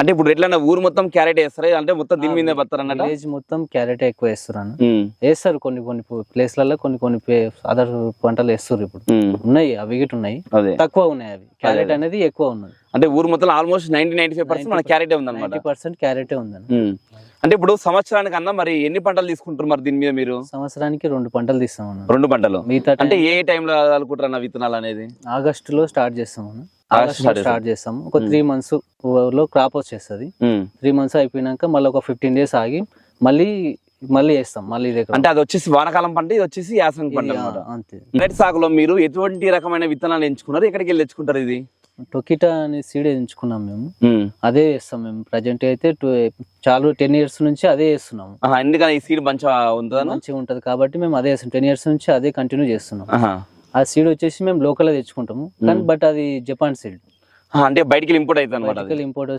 అంటే ఇప్పుడు ఎట్లా ఊరు మొత్తం క్యారెట్ వేస్తారా? అంటే మొత్తం దీని మీదే పడతారు అన్నట్టు? విలేజ్ మొత్తం క్యారెట్ ఎక్కువ వేస్తున్నారు వేస్తారు కొన్ని కొన్ని ప్లేస్లలో కొన్ని కొన్ని అదర్ పంటలు వేస్తారు ఇప్పుడు. ఉన్నాయి అవి గిట్ ఉన్నాయి. తక్కువ ఉన్నాయి అవి. క్యారెట్ అనేది ఎక్కువ ఉన్నది. అంటే ఊరు మొత్తం almost ninety ninety five percent మన క్యారెట్ ఉంది అనమాట నైన్టీ పర్సెంట్ క్యారెటే ఉందండి అంటే ఇప్పుడు సంవత్సరానికి అన్నా మరి ఎన్ని పంటలు తీసుకుంటారు మరి దీని మీద మీరు? సంవత్సరానికి రెండు పంటలు తీస్తాం రెండు పంటలు? మిగతా అంటే ఏ టైంలో అనుకుంటారు అన్న విత్తనాలు అనేది? ఆగస్టులో స్టార్ట్ చేస్తాం స్టార్ట్ చేస్తాం ఒక త్రీ మంత్స్లో క్రాప్ వచ్చేస్తుంది. త్రీ మంత్స్ అయిపోయినాక మళ్ళీ ఒక ఫిఫ్టీన్ డేస్ ఆగి మళ్ళీ మళ్ళీ వేస్తాం మళ్ళీ. అంటే అది వచ్చేసి వానాకాలం పంట ఇది వచ్చేసి యాసంగి పంట అంతే. సాగులో మీరు ఎటువంటి రకమైన విత్తనాలు ఎంచుకున్నారు? ఎక్కడికి వెళ్ళి తెచ్చుకుంటారు ఇది? టొకిటా అనే సీడ్ ఎంచుకున్నాం మేము. అదే వేస్తాం మేము. ప్రజెంట్ అయితే చాలా టెన్ ఇయర్స్ నుంచి అదే వేస్తున్నాము. ఆహా, ఎందుకని ఈ సీడ్ మంచిగా ఉంటుందా? మంచిగా ఉంటది కాబట్టి మేము అదే వేస్తాం. టెన్ ఇయర్స్ నుంచి అదే కంటిన్యూ చేస్తున్నాం. ఆ సీడ్ వచ్చేసి మేము లోకల్ తెచ్చుకుంటాము. కానీ బట్ అది జపాన్ సీడ్ అంటే బయటికి ఇంపోర్ట్ అవుతుంది ఇంపోర్ట్